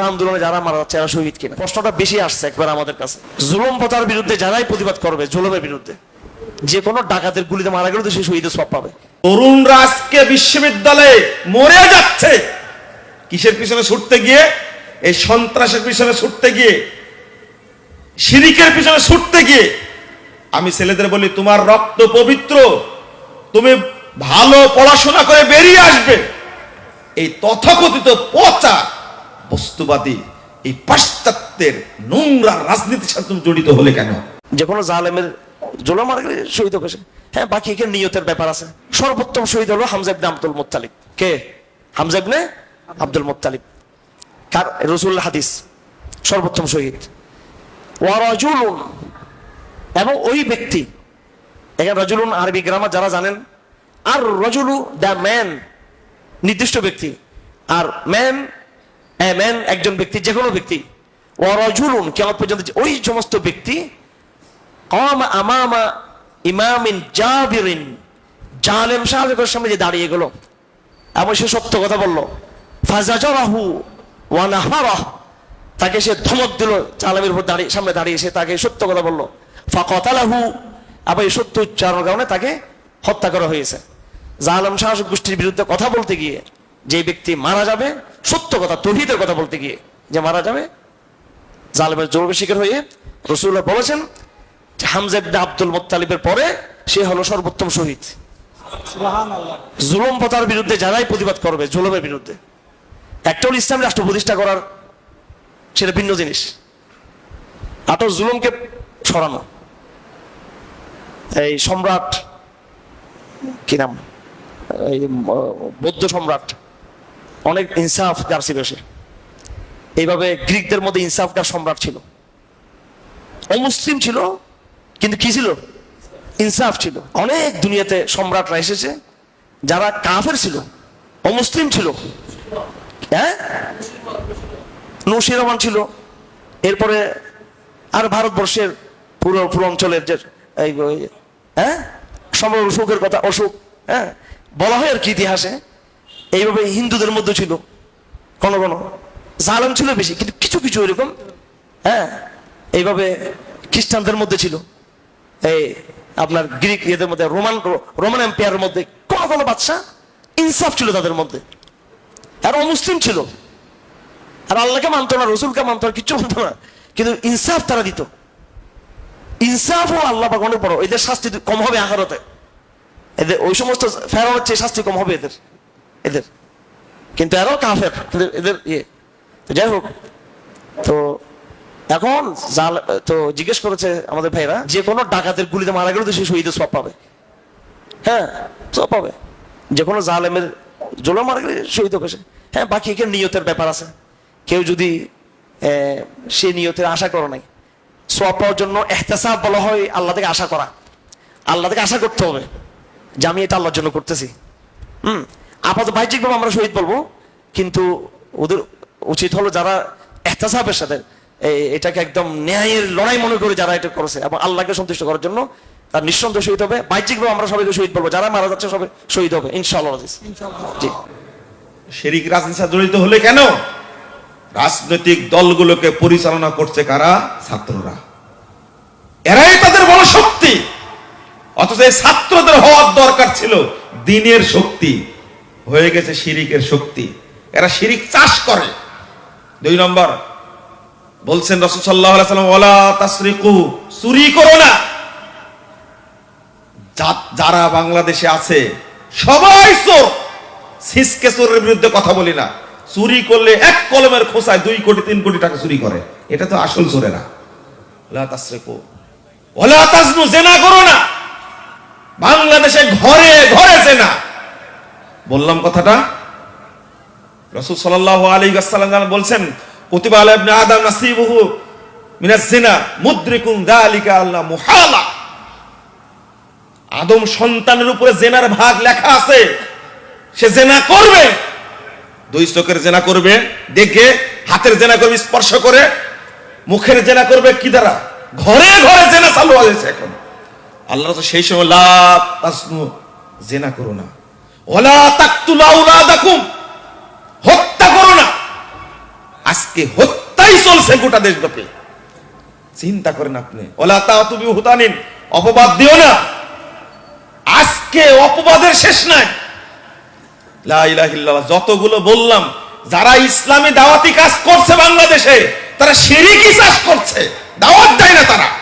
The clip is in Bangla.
আন্দোলনে যারা মারা যাচ্ছে, এরা শহীদ কিনা? প্রশ্নটা বেশি আসছে একবার আমাদের কাছে। জুলুম প্রথার বিরুদ্ধে যারাই প্রতিবাদ করবে, জুলুমের বিরুদ্ধে, যে কোনো ডাকাতের গুলিতে মারা গেলে তো শহীদের সব পাবে। তরুণরা আজকে বিশ্ববিদ্যালয়ে মরে যাচ্ছে। কিসের পিছনে ছুটতে গিয়ে? এই সন্ত্রাসের পিছনে ছুটতে গিয়ে, শিরিকের পিছনে ছুটতে গিয়ে। আমি ছেলেদের বলি, তোমার রক্ত পবিত্র, তুমি ভালো পড়াশোনা করে বেরিয়ে আসবে। এই তথাকথিত পচা বস্তুবাদী এই পাশ্চাত্যের নোংরা রাজনীতির সাথে জড়িত হলে কেন? যে কোনো জালেমের জোলা শহীদ সে। হ্যাঁ বাকি এখানে নিয়তের ব্যাপার আছে। সর্বোত্তম শহীদ হলো আব্দুল কে? আব্দুল কার রসুল হাদিস, সর্বোত্তম শহীদ। এবং ওই ব্যক্তি, এখানে রজুলুন আরবি গ্রামার যারা জানেন, আর রজুলু দ্য ম্যান, নির্দিষ্ট ব্যক্তি। আর ম্যান ম্যান একজন ব্যক্তি যে কোনো ব্যক্তি ওয়ারাজুলুন কেমন পর্যন্ত ওই সমস্ত ব্যক্তি, কম আমামা ইমামিন জাবিরিন, জালেম সাহেবের সামনে যে দাঁড়িয়ে গেল, এবং সে সত্য কথা বলল, ফাজাজরাহু ওয়ানাহারাহ তাকে সে ধমক দিল, জালেমের উপর দাঁড়িয়ে, সামনে দাঁড়িয়ে সে তাকে সত্য কথা বলল। ফাকতালাহু, আবার এই সত্য উচ্চারণের কারণে তাকে হত্যা করা হয়েছে। জালেম শাসক গোষ্ঠীর বিরুদ্ধে কথা বলতে গিয়ে যে ব্যক্তি মারা যাবে সত্য কথা তহিদের কথা বলতে গিয়ে যে মারা যাবে জালেমের জরুরি শিকার হয়ে রসুল্লাহ বলেছেন যে হামজা ইবনে আব্দুল মোত্তালিবের পরে সে হলো সর্বোত্তম শহীদ। জুলুম প্রথার বিরুদ্ধে যারাই প্রতিবাদ করবে জুলমের বিরুদ্ধে। একটা হলো ইসলাম রাষ্ট্র প্রতিষ্ঠা করার সেটা ভিন্ন জিনিস। আটো জুলমকে সরানো এই সম্রাট কি নাম? এই বৌদ্ধ সম্রাট। অনেক ইনসাফ যার ছিল সে। এইভাবে গ্রিকদের মধ্যে ইনসাফগার সম্রাট ছিল। অমুসলিম ছিল, কিন্তু কি ছিল? ইনসাফ ছিল। অনেক দুনিয়াতে সম্রাটরা এসেছে, যারা কাফের ছিল অমুসলিম ছিল। হ্যাঁ? নৌশি রহমান ছিল। এরপরে আর ভারতবর্ষের পুরো পুরো অঞ্চলের যে হ্যাঁ? সম্রাট অশোকের কথা, অশোক হ্যাঁ? বলা হয় আর কি ইতিহাসে। এইভাবে হিন্দুদের মধ্যে ছিল। কোন কোন। জালেম ছিল বেশি, কিন্তু কিছু কিছু এরকম হ্যাঁ এইভাবে খ্রিস্টানদের মধ্যে ছিল। এই আপনার গ্রিক এদের মধ্যে, রোমান রোমান এম্পায়ারের মধ্যে, কোন কোনো বাচ্চা ইনসাফ ছিল তাদের মধ্যে। আর অমুসলিম ছিল। আর আল্লাহকে মানতো না, রসুলকে মানতো না, কিচ্ছু মানতো না। কিন্তু ইনসাফ তারা দিত। ইনসাফ ও আল্লাহ পাক অনেক বড়। এদের শাস্তি কম হবে আহারতে এদের ওই সমস্ত ফেরানোর চেয়ে শাস্তি কম হবে এদের। এদের। কিন্তু এরাও কাফের। এদের ইয়ে। যাই হোক, তো এখন জাল তো জিজ্ঞেস করেছে আমাদের ভাইরা, যে কোনো ডাকাতের গুলিতে মারা গেলে তো সে শহীদের সব পাবে। হ্যাঁ সব পাবে। যে কোনো জালেমের জোলা মারা গেলে শহীদ হবে হ্যাঁ বাকি এখানে নিয়তের ব্যাপার আছে। কেউ যদি সে নিয়তের আশা করে নাই সব পাওয়ার জন্য এহতেসাব বলা হয় আল্লাহ থেকে আশা করা। আল্লাহ থেকে আশা করতে হবে যে আমি এটা আল্লাহর জন্য করতেছি। হুম আপাতত বাহ্যিকভাবে আমরা শহীদ বলব কিন্তু ওদের উচিত হলো যারা এহতাসাবের সাথে এটাকে একদম ন্যায়ের লড়াই মনে করে যারা এটা করেছে এবং আল্লাহকে সন্তুষ্ট করার জন্য তার নিঃসন্দেহ শহীদ হবে। বাহ্যিকভাবে আমরা সবাইকে শহীদ বলব যারা মারা যাচ্ছে সবাই শহীদ হবে ইনশাআল্লাহ। জি। শিরিক রাজনীতির সাথে জড়িত হলে কেন? রাজনৈতিক দলগুলোকে পরিচালনা করছে কারা? ছাত্ররা। এরাই তাদের বড় শক্তি। অথচ এই ছাত্রদের হওয়ার দরকার ছিল দিনের শক্তি। হয়ে গেছে শিরিকের শক্তি। এরা শিরিক চাষ করে। দুই নম্বর, বলছেন রসুল সাল্লাহ চুরি করো না। যারা বাংলাদেশে আছে, সবাই চোর। সিসকে চোরের বিরুদ্ধে কথা বলি না। চুরি করলে এক কলমের খোসায় দুই কোটি, তিন কোটি টাকা চুরি করে। এটা তো আসল চোরেরা না। বাংলাদেশে ঘরে ঘরে জেনা। বললাম কথাটা। রসুল বলছেন, কুতিবা আলা আল্লাহ মুহালা। আদম সন্তানের উপরে জেনার ভাগ লেখা আছে। সে জেনা করবে। দুই চোখের জেনা করবে, দেখে হাতের জেনা করবে, স্পর্শ করে। মুখের জেনা করবে কি দ্বারা? ঘরে ঘরে জেনা চালু হয়েছে এখন। আল্লাহ তো সেই সময় লাভ জেনা করো না। হত্যা করো না। আজকে হত্যাই চলছে গোটা দেশব্যাপী চিন্তা করেন আপনি। অপবাদ দিও না। আজকে অপবাদের শেষ নাই। যতগুলো বললাম, যারা ইসলামী দাওয়াতি কাজ করছে বাংলাদেশে, তারা শিরিকি চাষ করছে। দাওয়াত দেয় না তারা।